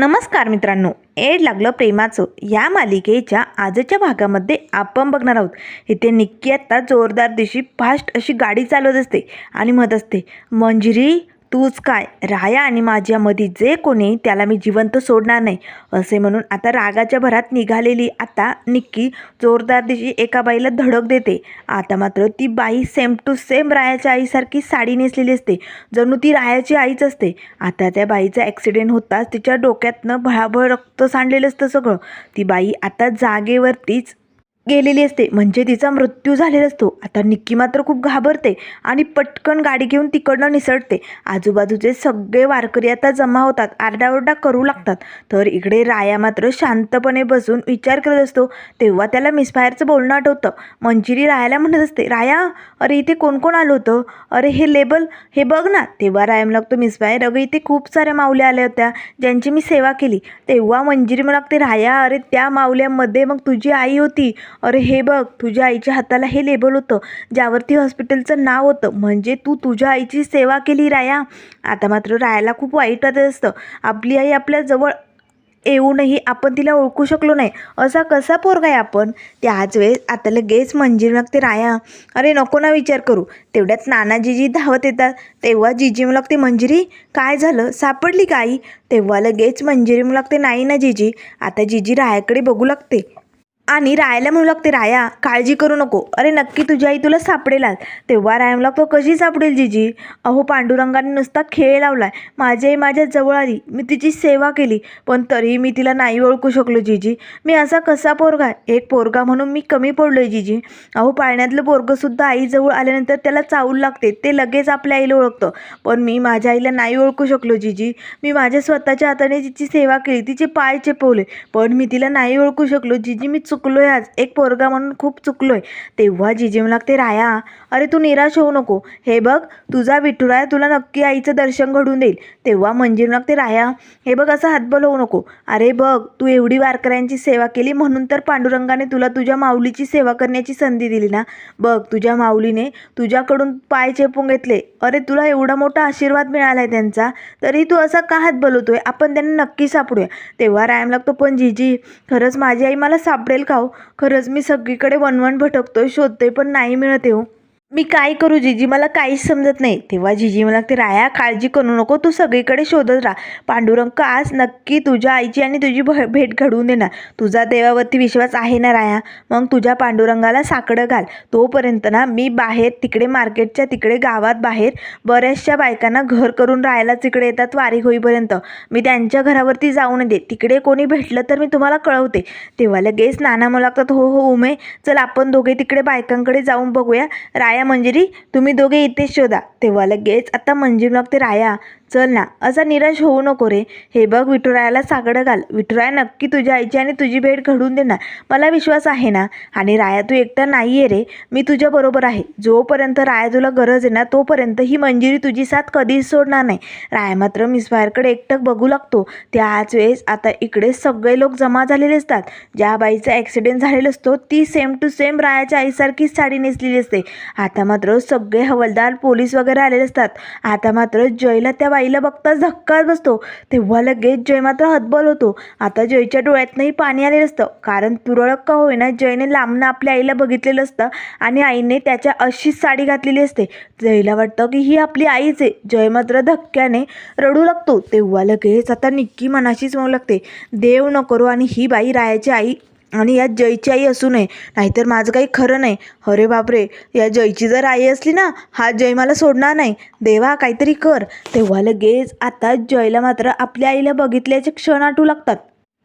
नमस्कार मित्रांनो एड लागलं प्रेमाचं. या मालिकेच्या आजच्या भागामध्ये आपण बघणार आहोत. इथे निक्की आत्ता जोरदार दिवशी फास्ट अशी गाडी चालवत असते आणि म्हणत असते मंजिरी तूच काय? राया आणि माझ्यामध्ये जे कोणी त्याला मी जिवंत सोडणार नाही. असे म्हणून आता रागाच्या भरात निघालेली आता निक्की जोरदार दिवशी एका बाईला धडक देते. आता मात्र ती बाई सेम टू सेम रायाच्या आईसारखी साडी नेसलेली असते. जणू ती रायाची आईच असते. आता त्या बाईचा ॲक्सिडेंट होताच तिच्या डोक्यातनं भळाभळ रक्त सांडलेलं असतं सगळं. ती बाई आता जागेवरतीच गेलेली असते. म्हणजे तिचा मृत्यू झालेला असतो. आता निक्की मात्र खूप घाबरते आणि पटकन गाडी घेऊन तिकडनं निसटते. आजूबाजूचे सगळे वारकरी आता जमा होतात. आरडाओरडा करू लागतात. तर इकडे राया मात्र शांतपणे बसून विचार करत असतो. तेव्हा त्याला मिसफायरचं बोलणं आठवतं. मंजिरी रायाला म्हणत असते राया अरे इथे कोण कोण आलं होतं? अरे हे लेबल हे बघ ना. तेव्हा राया लागतो मिसफायर अगं इथे खूप साऱ्या माऊल्या आल्या होत्या ज्यांची मी सेवा केली. तेव्हा मंजिरी मला लागते राया अरे त्या माऊल्यामध्ये मग तुझी आई होती. अरे हे बघ तुझ्या आईच्या हाताला हे लेबल होतं ज्यावरती हॉस्पिटलचं नाव होतं. म्हणजे तू तुझ्या आईची सेवा केली राया. आता मात्र रायाला खूप वाईट वाटत असतं. आपली आई आपल्याजवळ येऊनही आपण तिला ओळखू शकलो नाही. असा कसा पोरगा आहे आपण? त्याच वेळेस आता लगेच मंजिरी लागते राया. अरे नको ना विचार करू. तेवढ्यात नाना जिजी धावत येतात. तेव्हा जिजी लागते मंजिरी काय झालं? सापडली का आई? तेव्हा लगेच मंजिरी लागते नाही ना जिजी. आता जिजी रायाकडे बघू लागते. आणि रायाला म्हणू लागते राया काळजी करू नको. अरे नक्की तुझी आई तुला सापडेलाच तेव्हा राया म्हणू लागतो कशी सापडेल जीजी? अहो पांडुरंगाने नुसता खेळ लावलाय. माझी आई माझ्या जवळ आली. मी तिची सेवा केली. पण तरीही मी तिला नाही ओळखू शकलो जीजी. मी असा कसा पोरगा आहे? एक पोरगा म्हणून मी कमी पडलोय जीजी. अहो पाळण्यातलं पोरगंसुद्धा आईजवळ आल्यानंतर त्याला चावल लागते. ते लगेच आपल्या आईला ओळखतं. पण मी माझ्या आईला नाही ओळखू शकलो जीजी. मी माझ्या स्वतःच्या हाताने तिची सेवा केली. तिचे पाय चेपवले. पण मी तिला नाही ओळखू शकलो जीजी. मी चुक चुकलोय आज. एक पोरगा म्हणून खूप चुकलोय. तेव्हा जिजी लागते राया. अरे तू निराश होऊ नको. हे बघ तुझा विठुराय तुला नक्की आईचं दर्शन घडून देईल. तेव्हा मंजिर लागते राया. हे बघ असं हातबल होऊ नको. अरे बघ तू एवढी वारकऱ्यांची सेवा केली म्हणून तर पांडुरंगाने तुला तुझ्या माऊलीची सेवा करण्याची संधी दिली ना. बघ तुझ्या माऊलीने तुझ्याकडून पाय चेपून घेतले. अरे तुला एवढा मोठा आशीर्वाद मिळाला आहे त्यांचा. तरी तू असा का हात बोलवतोय आपण त्यांना नक्की सापडूया. तेव्हा रायम लागतो पण जीजी खरंच माझी आई मला सापडेल का खरंच मी सगळीकडे वनवन भटकतोय शोधतोय पण नाही मिळत आहे हो मी काय करू जिजी? मला काहीच समजत नाही. तेव्हा जिजी मला ते राया काळजी करू नको. तू सगळीकडे शोधत राहा. पांडुरंग आज नक्की तुझ्या आईची आणि तुझी भ भेट घडवून देणार. तुझा देवावरती विश्वास आहे ना राया? मग तुझ्या पांडुरंगाला साकडं घाल. तोपर्यंत ना मी बाहेर तिकडे मार्केटच्या तिकडे गावात बाहेर बऱ्याचशा बायकांना घर करून राहायला तिकडे येतात वारी होईपर्यंत. मी त्यांच्या घरावरती जाऊन दे तिकडे कोणी भेटलं तर मी तुम्हाला कळवते. तेव्हा लगेच नाना मला लागतात हो हो उमे. चल आपण दोघे तिकडे बायकांकडे जाऊन बघूया. राया मंजिरी तुम्ही दोघे इथेच शोधा. तेव्हा लगेच आता मंजिरी लागते राया चल ना असा निराश होऊ नको रे. हे बघ विठुरायाला साकडं घाल. विठुराया नक्की तुझ्या आईची आणि तुझी भेट घडून देणार मला विश्वास आहे ना. आणि राया तू एकटा नाही आहे रे. मी तुझ्याबरोबर आहे. जोपर्यंत राया तुला गरज आहे ना तोपर्यंत ही मंजिरी तुझी साथ कधीच सोडणार नाही. राया मात्र मिसफायरकडे एकटक बघू लागतो. त्याच वेळेस आता इकडे सगळे लोक जमा झालेले असतात. ज्या बाईचा ॲक्सिडेंट झालेला असतो ती सेम टू सेम रायाच्या आईसारखीच साडी नेसलेली असते. आता मात्र सगळे हवालदार पोलीस वगैरे आलेले असतात. आता मात्र जयला त्या बाईला बघताच धक्काच बसतो. तेव्हा लगेच जय मात्र हतबल होतो. आता जयच्या डोळ्यातनंही पाणी आलेलं असतं. कारण तुरळक का होईना जयने लांबनं आपल्या आईला बघितलेलं असतं आणि आईने त्याच्या अशीच साडी घातलेली असते. जयला वाटतं की ही आपली आईच आहे. जय मात्र धक्क्याने रडू लागतो. तेव्हा लगेच आता निक्की मनाशीच होऊ लागते. देव न करो आणि ही बाई रायाची आई आणि यात जयची आई असू नये नाहीतर माझं काही खरं नाही. अरे बापरे या जयची जर आई असली ना हा जय मला सोडणार नाही. देवा काहीतरी कर. तेव्हा लगेच आता जयला मात्र आपल्या आईला बघितल्याचे क्षण आठवू लागतात.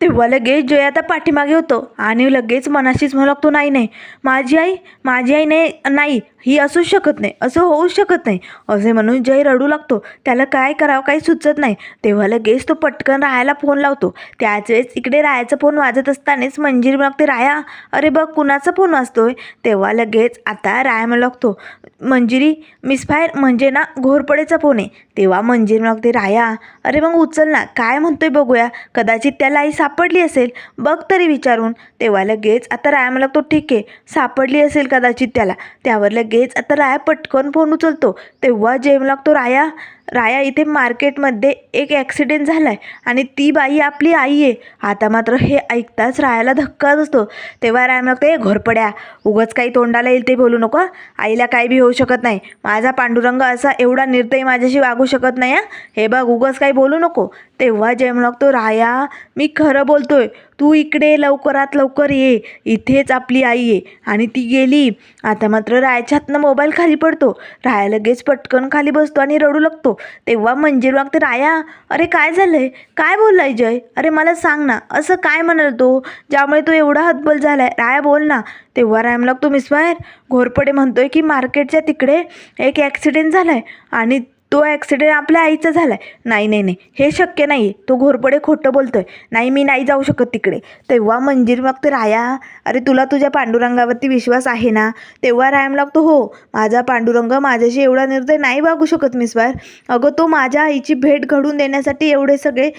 तेव्हा लगेच जय आता पाठीमागे होतो. आणि लगेच मनाशीच म्हणू लागतो नाही नाही माझी आई माझी आई नाही नाही ही असूच शकत नाही असं होऊच शकत नाही. असे म्हणून जय रडू लागतो. त्याला काय करावं काही सुचत नाही. तेव्हा लगेच तो पटकन राहायला फोन लावतो. त्याच वेळेस इकडे रायाचा फोन वाजत असतानाच मंजिरी लागते राया अरे बघ कुणाचा फोन वाजतोय? तेव्हा लगेच आता राया म्हणू लागतो मंजिरी मिसफायर म्हणजे ना घोरपडेचा फोन आहे. तेव्हा मंजिरी लागते राया अरे मग उचल ना काय म्हणतोय बघूया? कदाचित त्याला आई सापडली असेल बघ तरी विचारून. तेव्हा लगेच आता राया मला लागतो ठीक आहे सापडली असेल कदाचित त्याला. त्यावर लगेच आता राया पटकन फोन उचलतो. तेव्हा जेम लागतो राया. राया इथे मार्केटमध्ये एक ॲक्सिडेंट झाला आहे आणि ती बाई आपली आई आहे. आता मात्र हे ऐकताच रायाला धक्काच असतो. तेव्हा राय ए घोरपड्या उगंच काही तोंडाला येईल ते बोलू नको आईला काही बी होऊ शकत नाही. माझा पांडुरंग असा एवढा निर्दयी माझ्याशी वागू शकत नाही हे बघ उगंच काही बोलू नको. तेव्हा जय तो राया मी खरं बोलतोय. तू इकडे लवकरात लवकर ये. इथेच आपली आई आहे आणि ती गेली. आता मात्र रायाच्या हातनं मोबाईल खाली पडतो. राया लगेच पटकन खाली बसतो आणि रडू लागतो. तेव्हा मंजिल वागते राया अरे काय झालं आहे काय बोललाय जय? अरे मला सांग ना असं काय म्हणाल तो? ज्यामुळे तो एवढा हतबल झाला आहे राया बोल ना. तेव्हा राय म्हणला तो मिसवायर घोरपडे म्हणतोय की मार्केटच्या तिकडे एक ॲक्सिडेंट झाला आहे आणि तो ॲक्सिडेंट आपल्या आईचा झाला आहे नाही नाही नाही. हे शक्य नाही तो घोरपडे खोटं बोलतो आहे नाही मी नाही जाऊ शकत तिकडे. तेव्हा मंजीर मग ते राया अरे तुला तुझ्या पांडुरंगावरती विश्वास आहे ना? तेव्हा रायम लागतो हो माझा पांडुरंग माझ्याशी एवढा निर्दय नाही वागू शकत मिसवार अगं तो माझ्या आईची भेट घडून देण्यासाठी एवढे सगळे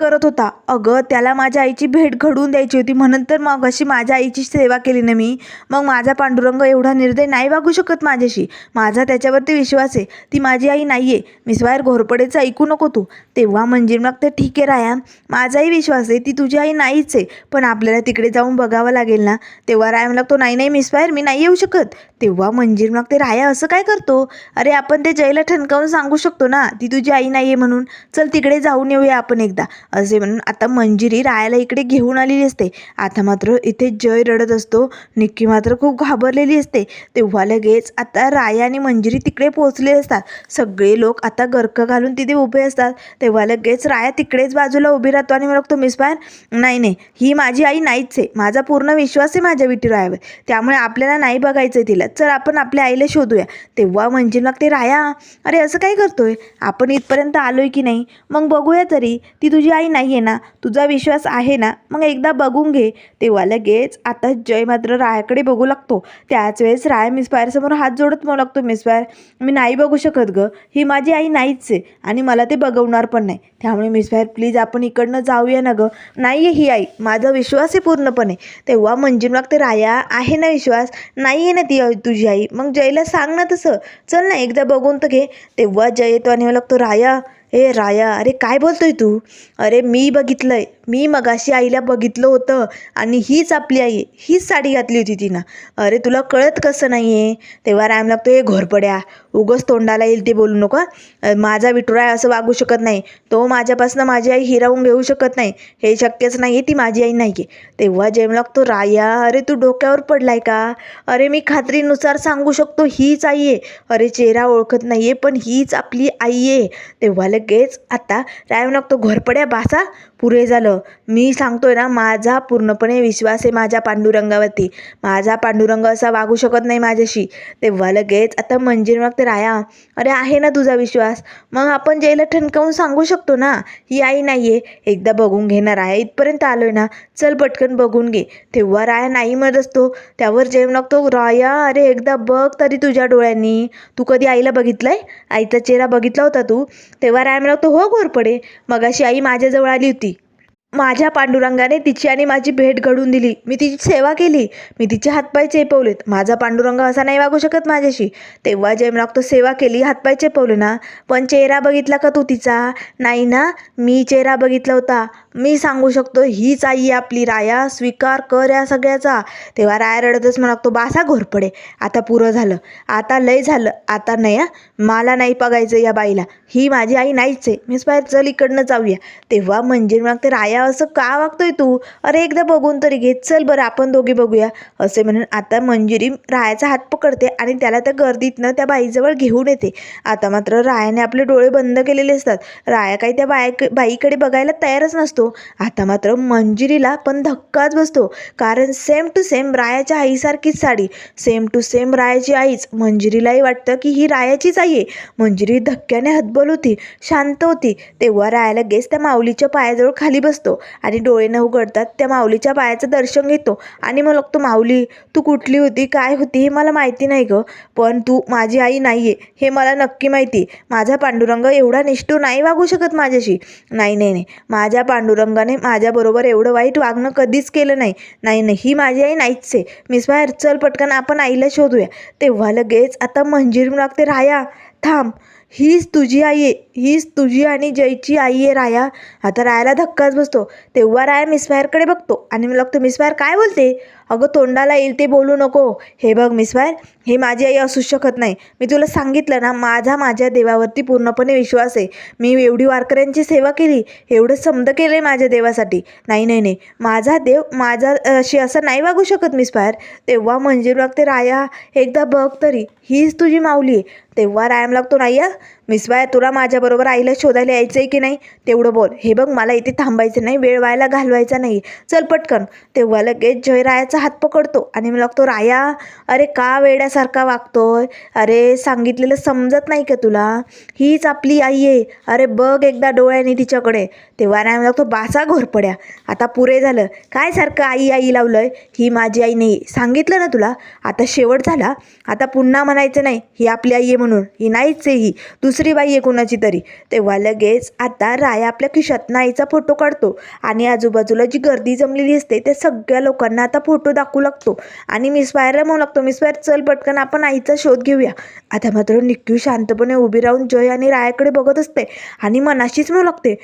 करत होता. अगं त्याला माझ्या आईची भेट घडवून द्यायची होती. म्हणून तर मग अशी माझ्या आईची सेवा केली ना मी. मग माझा पांडुरंग एवढा निर्दय नाही वागू शकत माझ्याशी. माझा त्याच्यावरती विश्वास आहे. ती माझी आई नाही आहे मिसवायर घोरपडेचं ऐकू नको तू. तेव्हा मंजीर मग ते ठीक आहे राया. माझाही विश्वास आहे. ती तुझी आई नाहीच आहे. पण आपल्याला तिकडे जाऊन बघावं लागेल ना. तेव्हा राया म्हणला तो नाही नाही मिसवायर मी नाही येऊ शकत. तेव्हा मंजीर मग ते राया असं काय करतो? अरे आपण ते जयला ठणकावून सांगू शकतो ना. ती तुझी आई नाही आहे म्हणून. चल तिकडे जाऊन येऊया आपण एकदा. असे म्हणून आता मंजिरी रायाला इकडे घेऊन आलेली असते. आता मात्र इथे जय रडत असतो. निक्की मात्र खूप घाबरलेली असते. तेव्हा लगेच आता राया आणि मंजिरी तिकडे पोहोचले असतात. सगळे लोक आता गर्क घालून तिथे उभे असतात. तेव्हा लगेच राया तिकडेच बाजूला उभी राहतो आणि म्हणतो मिसबार नाही नाही ही माझी आई नाहीच आहे. माझा पूर्ण विश्वास आहे माझ्या विठुरायावर त्यामुळे आपल्याला नाही बघायचं आहे तिला. चल आपण आपल्या आईला शोधूया. तेव्हा म्हणजे मग ते राया अरे असं काय करतोय? आपण इथपर्यंत आलोय की नाही? मग बघूया तरी. ती तुझी आई काही नाही आहे ना तुझा विश्वास आहे ना मग एकदा बघून घे. तेव्हा लगेच आता जय मात्र रायाकडे बघू लागतो. त्याच वेळेस राय मिसफायरसमोर हात जोडत म्हणू लागतो मिसफायर मी नाही बघू शकत गं. ही माझी आई नाहीच आहे आणि मला ते बघवणार पण नाही. त्यामुळे मिसफायर प्लीज आपण इकडनं जाऊया ना गं. नाही आहे ही आई. माझा विश्वास आहे पूर्णपणे. तेव्हा म्हणजे मग ते राया आहे ना विश्वास? नाही आहे ना ती तुझी आई. मग जयला सांग ना तसं. चल ना एकदा बघून तर घे. तेव्हा जय येतो आणि लागतो राया ए राया अरे काय बोलतोय तू? अरे मी बघितलंय. मी मगाशी आईला बघितलं होतं आणि हीच आपली आई हीच साडी घातली होती तिनं. अरे तुला कळत कसं नाही आहे तेव्हा राम लागतो ए घोरपड्या उगस तोंडाला येईल ते बोलू नको माझा माझा आहे असं वागू शकत नाही. तो माझ्यापासून माझी आई हिरावून घेऊ शकत नाही. हे शक्यच नाही आहे ती माझी आई नाही आहे तेव्हा जेम लागतो राया अरे तू डोक्यावर पडलाय का? अरे मी खात्रीनुसार सांगू शकतो हीच आई आहे. अरे चेहरा ओळखत नाही आहे पण हीच आपली आई आहे. तेव्हा लगेच आता राय लागतो घोरपड्या बासा पुरे झालं. मी सांगतोय ना माझा पूर्णपणे विश्वास आहे माझ्या पांडुरंगावरती. माझा पांडुरंग असा वागू शकत नाही माझ्याशी. तेव्हा लगेच आता मंजिर ते राया अरे आहे ना तुझा विश्वास. मग आपण जयला ठणकावून सांगू शकतो ना ही आई नाही आहे एकदा बघून घेणार आहे इथपर्यंत आलो आहे ना. चल पटकन बघून घे. तेव्हा राया नाही म्हणत असतो. त्यावर जय लागतो. राया अरे एकदा बघ तरी तुझ्या डोळ्यांनी. तू कधी आईला बघितलंय? आईचा चेहरा बघितला होता तू. तेव्हा राया म्हणतो हो घोरपडे मगाशी आई माझ्याजवळ आली होती. माझ्या पांडुरंगाने तिची आणि माझी भेट घडून दिली. मी तिची सेवा केली. मी तिचे हातपाय चेपवलेत. माझा पांडुरंग असा नाही वागू शकत माझ्याशी. तेव्हा जय तो सेवा केली हातपाय चेपवले ना. पण चेहरा बघितला का तू तिचा? नाही ना. मी चेहरा बघितला होता. मी सांगू शकतो हीच आई आपली. राया स्वीकार कर या सगळ्याचा. तेव्हा राया रडतच म्हणतो बासा घोरपडे आता पुरं झालं. आता लय झालं. आता नाही हा. मला नाही बघायचं या बाईला. ही माझी आई नाहीच आहे. मीच बाहेर चल इकडनं जाऊया. तेव्हा म्हणजे मग ते राया असं का वागतोय तू? अरे एकदा बघून तरी घे. चल बरं आपण दोघे बघूया. असे म्हणून आता मंजिरी रायाचा हात पकडते आणि त्याला त्या गर्दीतनं त्या बाईजवळ घेऊन येते. आता मात्र रायाने आपले डोळे बंद केलेले असतात. राया काही त्या बाय बाईकडे बघायला तयारच नसतो. आता मात्र मंजिरीला पण धक्काच बसतो. कारण सेम टू सेम रायाच्या आईसारखीच साडी सेम टू सेम रायाची आईच. मंजिरीलाही वाटतं की ही रायाचीच आई आहे. मंजिरी धक्क्याने हतबल होती शांत होती. तेव्हा राया लगेच त्या माऊलीच्या पायाजवळ खाली बसतो. आणि डोळे न उघडतात त्या माऊलीच्या पायाचं दर्शन घेतो. आणि मग लागतो माऊली तू कुठली होती? काय होती? हे मला माहिती नाही गं. पण तू माझी आई नाही आहे हे मला नक्की माहिती. माझा पांडुरंग एवढा निष्ठूर नाही वागू शकत माझ्याशी. नाही नाही नाही. माझ्या पांडुरंगाने माझ्याबरोबर एवढं वाईट वागणं कधीच केलं नाही. नाही नाही. ही माझी आई नाहीच आहे. मिस बाहेर चल पटकन आपण आईला शोधूया. तेव्हा लगेच आता मंजिरी लागते. राया थांब. हीच तुझी आई आहे. हीच तुझी आणि जयची आई आहे राया. आता रायाला धक्काच बसतो. तेव्हा राया मिसफायरकडे बघतो. आणि मला लागतो मिसफायर काय बोलते? अगं तोंडाला येईल ते बोलू नको. हे बघ मिसफायर हे माझी आई असू शकत नाही. मी तुला सांगितलं ना माझा माझ्या देवावरती पूर्णपणे विश्वास आहे. मी एवढी वारकऱ्यांची सेवा केली एवढं समद केलं आहे माझ्या देवासाठी. नाही नाही नाही. माझा देव माझा अशी असं नाही वागू शकत मिसफायर तेव्हा मंजीर लागते राया एकदा बघ तरी हीच तुझी माऊली आहे. तेव्हा रायम लागतो नाही या तुला माझ्याबरोबर आईला शोधायला यायचं आहे की नाही? तेवढं बोल. हे बघ मला इथे थांबायचं नाही वेळ व्हायला घालवायचा नाही. चल पटकन. तेव्हा लगेच जयरायाचा हात पकडतो आणि मी लागतो राया अरे का वेड्यासारखा वागतोय? अरे सांगितलेलं समजत नाही का तुला? हीच आपली आई आहे. अरे बघ एकदा डोळ्याने तिच्याकडे. तेव्हा राया लागतो बासा घोरपड्या. आता पुरे झालं. काय सारखं आई आई लावलंय? ही माझी आई नाही सांगितलं ना तुला? आता शेवट झाला. आता पुन्हा म्हणायचं नाही ही आपली आई आहे म्हणून. ही नाहीच आहे ही. दुसरी बाई आहे कुणाची तरी. तेव्हा लगेच आता राय आपल्या खिशात आईचा फोटो काढतो. आणि आजूबाजूला जी गर्दी जमलेली असते त्या सगळ्या लोकांना आता फोटो दाखवू लागतो. आणि मिस फायरला म्हणू लागतो. मिस फायर चल पटकन आपण आईचा शोध घेऊया. आता मात्र निक्यू शांतपणे उभी राहून जय आणि रायाकडे बघत असते. आणि मनाशीच म्हणू लागते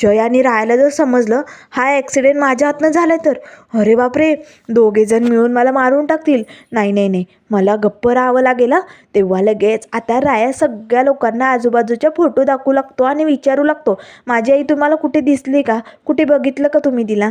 जय आणि रायाला जर समजलं हा ॲक्सिडेंट माझ्या हातनं झाला तर. अरे बापरे! दोघेजण मिळून मला मारून टाकतील. नाही नाही नाही. मला गप्प राहावं लागेल तेव्हा लगेच आता राया सगळ्या लोकांना आजूबाजूच्या फोटो दाखवू लागतो आणि विचारू लागतो माझी आई तुम्हाला कुठे दिसली का? कुठे बघितलं का तुम्ही तिला?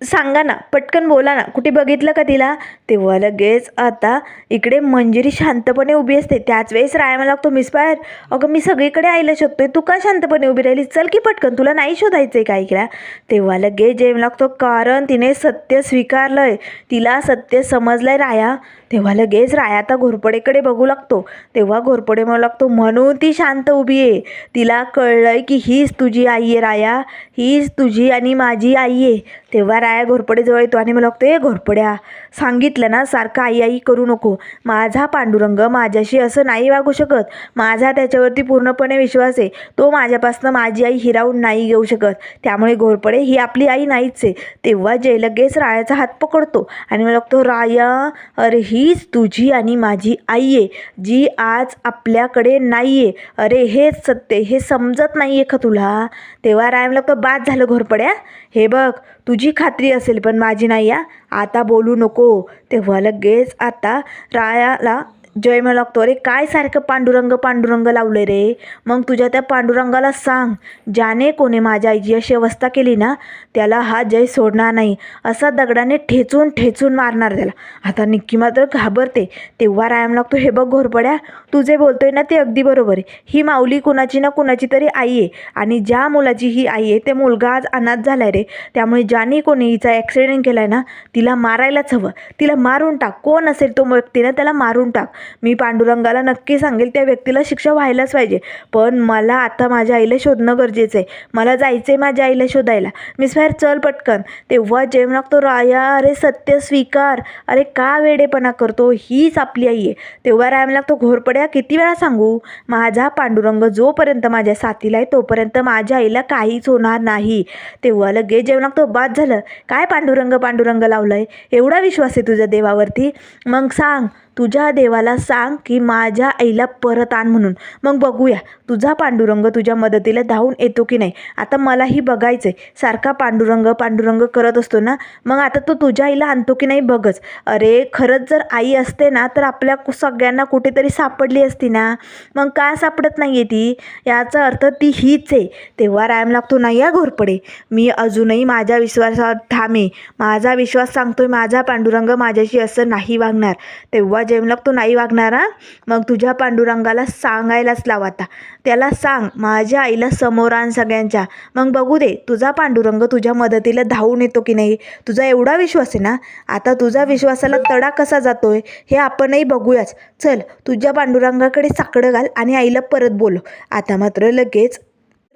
सांगा ना पटकन बोला ना कुठे बघितलं का तिला? तेव्हा लगेच आता इकडे मंजिरी शांतपणे उभी असते. त्याच वेळेस रायाला लागतो मिस मिसफायर अगं मी सगळीकडे आईला शोधतोय तू का शांतपणे उभी राहिली चल की पटकन तुला नाही शोधायचं आहे काय इकडे? तेव्हा लगेच जेम लागतो कारण तिने सत्य स्वीकारलं आहे तिला सत्य समजलं आहे राया. तेव्हा लगेच राया आता घोरपडेकडे बघू लागतो. तेव्हा घोरपडे म्हणू लागतो म्हणून ती शांत उभी आहे. तिला कळलंय की हीच तुझी आई आहे राया. हीच तुझी आणि माझी आई आहे. तेव्हा राया घोरपडेजवळ येतो आणि मला लागतो ए घोरपड्या सांगितलं ना सारखं आई आई करू नको. माझा पांडुरंग माझ्याशी असं नाही वागू शकत. माझा त्याच्यावरती पूर्णपणे विश्वास आहे. तो माझ्यापासनं माझी आई हिरावून नाही घेऊ शकत. त्यामुळे घोरपडे ही आपली आई नाहीच आहे. तेव्हा जय लगेच रायाचा हात पकडतो आणि मला लागतो राया अरे हीच तुझी आणि माझी आई आहे जी आज आपल्याकडे नाही आहे अरे हेच सत्य हे समजत नाही आहे का तुला? तेव्हा रायम तर बाद झालं घोरपड्या. हे बघ तुझी खात्री असेल पण माझी नाही या आता बोलू नको. तेव्हा लगेच आता रायाला जय म्हणू लागतो. अरे काय सारखं पांडुरंग पांडुरंग लावलं रे? मग तुझ्या त्या पांडुरंगाला सांग. ज्याने कोणी माझ्या आईची अशी अवस्था केली ना त्याला हा जय सोडणार नाही. असा दगडाने ठेचून ठेचून मारणार त्याला. आता निक्की मात्र घाबरते. तेव्हा रायम लागतो हे बघ घोरपड्या तू जे बोलतोय ना ते अगदी बरोबर आहे. ही माऊली कुणाची ना कुणाची तरी आई आहे. आणि ज्या मुलाची ही आई आहे ते मुलगा आज अनाथ झालाय रे. त्यामुळे ज्याने कोणी हिचा ॲक्सिडेंट केलाय ना तिला मारायलाच हवं. तिला मारून टाक. कोण असेल तो व्यक्ती ना त्याला मारून टाक. मी पांडुरंगाला नक्की सांगेल त्या व्यक्तीला शिक्षा व्हायलाच पाहिजे. पण मला आता माझ्या आईला शोधणं गरजेचं आहे. मला जायचं आहे माझ्या आईला शोधायला. मिस फायर चल पटकन. तेव्हा जेम लागतो राया अरे सत्य स्वीकार. अरे का वेडेपणा करतो? हीच आपली आई आहे. तेव्हा रायम लागतो घोरपड्या किती वेळा सांगू? माझा पांडुरंग जोपर्यंत माझ्या साथीला आहे तोपर्यंत माझ्या आईला काहीच होणार नाही. तेव्हा लगेच जेवण लागतो बाद झालं. काय पांडुरंग पांडुरंग लावलं आहे एवढा विश्वास आहे तुझ्या देवावरती. मग सांग तुझ्या देवाला सांग की माझ्या आईला परत आण म्हणून. मग बघूया तुझा पांडुरंग तुझ्या मदतीला धावून येतो की नाही? आता मलाही बघायचं आहे सारखा पांडुरंग पांडुरंग करत असतो ना? मग आता तो तुझ्या आईला आणतो की नाही बघच. अरे खरंच जर आई असते ना तर आपल्या कु- सगळ्यांना कुठेतरी सापडली असती ना? मग का सापडत नाही आहे ती? याचा अर्थ ती हीच आहे. तेव्हा रायम लागतो नाही या घोरपडे. मी अजूनही माझ्या विश्वासात थांबे माझा विश्वास सांगतोय माझा पांडुरंग माझ्याशी असं नाही वागणार. तेव्हा जेम तू नाही वागणार हा? मग तुझ्या पांडुरंगाला सांगायलाच लाव आता. त्याला सांग माझ्या आईला समोर आण सगळ्यांच्या. मग बघू दे तुझा पांडुरंग तुझ्या मदतीला धावून येतो की नाही? तुझा एवढा विश्वास आहे ना? आता तुझा विश्वासाला तडा कसा जातोय हे आपणही बघूयाच. चल तुझ्या पांडुरंगाकडे साकडं घाल आणि आईला परत बोलो आता मात्र लगेच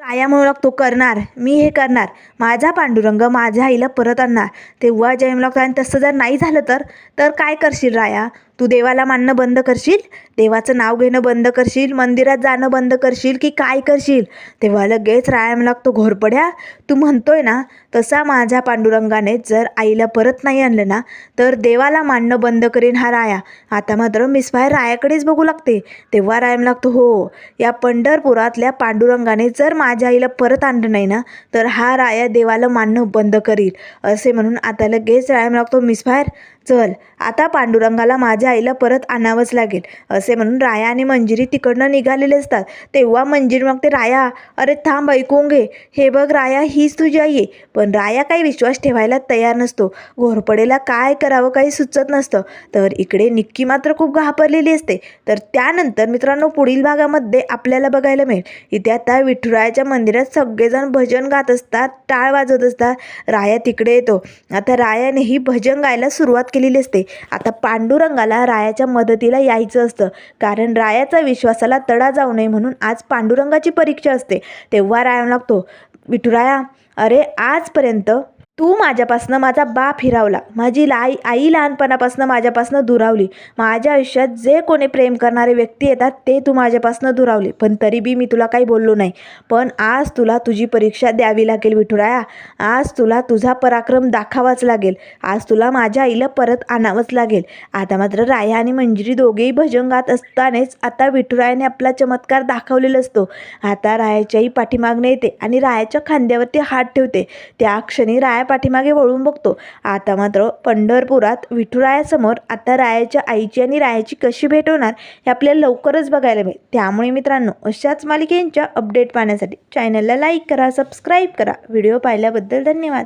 राया म्हणू लागतो करणार मी हे करणार. माझा पांडुरंग माझ्या आईला परत आणणार. तेव्हा जयम लागतो आणि तसं जर नाही झालं तर तर काय करशील राया? तू देवाला मानणं बंद करशील? देवाचं नाव घेणं बंद करशील? मंदिरात जाणं बंद करशील की काय करशील? तेव्हा लगेच रायाम लागतो घोरपड्या. तू म्हणतोय ना तसा माझ्या पांडुरंगाने जर आईला परत नाही आणलं ना तर देवाला मानणं बंद करीन हा राया. आता मात्र मिस बाहेर रायाकडेच बघू लागते. तेव्हा रायम लागतो हो. या पंढरपुरातल्या पांडुरंगाने जर माझ्या आईला परत आणलं नाही ना तर हा राया देवाला मानणं बंद करील. असे म्हणून आता लगेच रायम लागतो मिस बाहेर. चल आता पांडुरंगाला माझ्या आईला परत आणावंच लागेल. असे म्हणून राया आणि मंजिरी तिकडनं निघालेले असतात. तेव्हा मंजिरी मग ते राया अरे थांब ऐकून घे. हे बघ राया हीच तुझी आई आहे. पण राया काही विश्वास ठेवायला तयार नसतो. घोरपडेला काय करावं काही सुचत नसतं. तर इकडे निक्की मात्र खूप घाबरलेली असते. तर त्यानंतर मित्रांनो पुढील भागामध्ये आपल्याला बघायला मिळेल. इथे आता विठुरायाच्या मंदिरात सगळेजण भजन गात असतात टाळ वाजवत असतात. राया तिकडे येतो. आता रायानेही भजन गायला सुरुवात केलेली असते. आता पांडुरंगाला रायाच्या मदतीला यायचं असतं. कारण रायाचा विश्वासाला तडा जाऊ नये म्हणून आज पांडुरंगाची परीक्षा असते. तेव्हा राया लागतो विठुराया अरे आजपर्यंत तू माझ्यापासनं माझा बाप हिरावला. माझी लाई आई लहानपणापासनं माझ्यापासनं दुरावली. माझ्या आयुष्यात जे कोणी प्रेम करणारे व्यक्ती येतात ते तू माझ्यापासनं दुरावले. पण तरी बी मी तुला काही बोललो नाही. पण आज तुला तुझी परीक्षा द्यावी लागेल विठुराया. आज तुला तुझा पराक्रम दाखावाच लागेल. आज तुला माझ्या आईला परत आणावंच लागेल. आता मात्र राया आणि मंजिरी दोघेही भजन गात असतानाच आता विठुरायाने आपला चमत्कार दाखवलेला असतो. आता रायाच्याही पाठीमागणे येते आणि रायाच्या खांद्यावरती हात ठेवते. त्या क्षणी राया पाठीमागे वळून बघतो. आता मात्र पंढरपुरात विठुरायासमोर आता रायाच्या आईची आणि रायाची कशी भेट होणार हे आपल्याला लवकरच बघायला मिळेल. त्यामुळे मित्रांनो अशाच मालिकेंच्या अपडेट पाहण्यासाठी चॅनलला लाईक करा सबस्क्राईब करा. व्हिडिओ पाहिल्याबद्दल धन्यवाद.